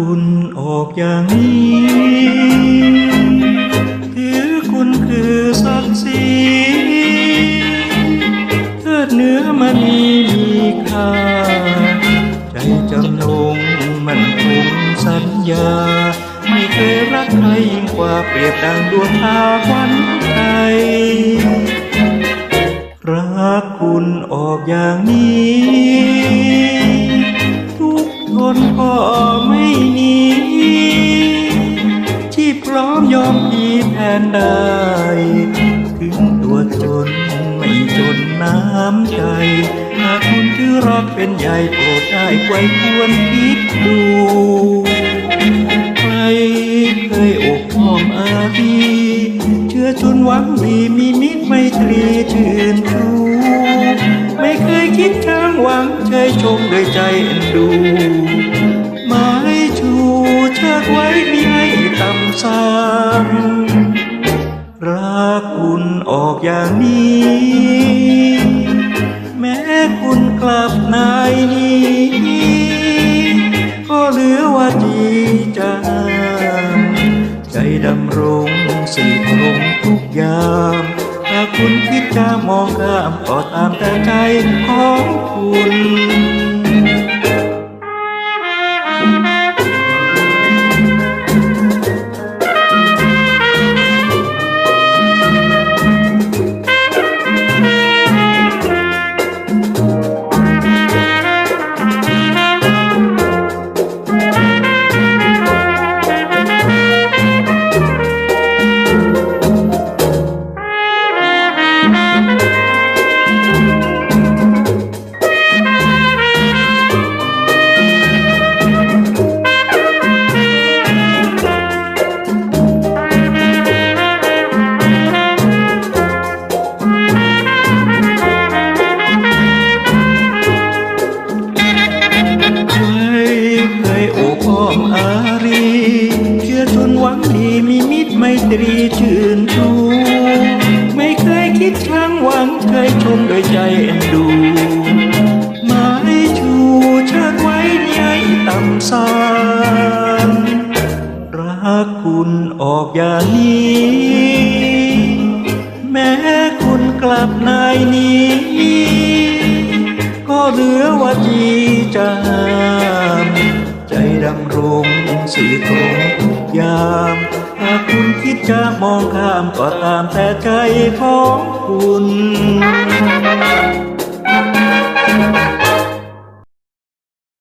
คุณอย่างนี้ ถือคุณคือศักดิ์ศรีเทิดเนื้อมันมีค่า ใจจำนงมันคงสัญญา ไม่เคยรักใครยิ่งกว่าเปรียบดังดวงตาควันใจรักคุณออกอย่างนี้ ร้อมยอมพีแทนได้ ถึงตัวตนไม่จนน้ำใจ หากคุณที่รักเป็นใหญ่โปรดได้ไวควรคิดดูใครเคยอกอ้อมอารีเชื่อชวนหวังดีมีมิตรไมตรีชื่นชูไม่เคยคิดข้างหวังเคยชมด้วยใจเอ็นดู สามรักคุณออกอย่างนี้ แม้คุณกลับนายนี้ ก็เหลือว่าจีจางใจดำรงสื่อตรงทุกอย่างถ้าคุณคิดจะมองข้ามก็ตามแต่ใจของคุณ หวังดีมีมิตรไมตรีชื่นชูไม่เคยคิดช้างหวังเคยชมโดยใจเอ็นดูหมายชูเชิดไว้ในไอ้ต่ำสานรักคุณออกอย่างนี้ แม้คุณกลับนายนี้ ก็เหลือว่าจีจามใจดำรง สื่อตรงยามหากคุณคิดจะมองข้ามก็ตามแต่ใจของคุณ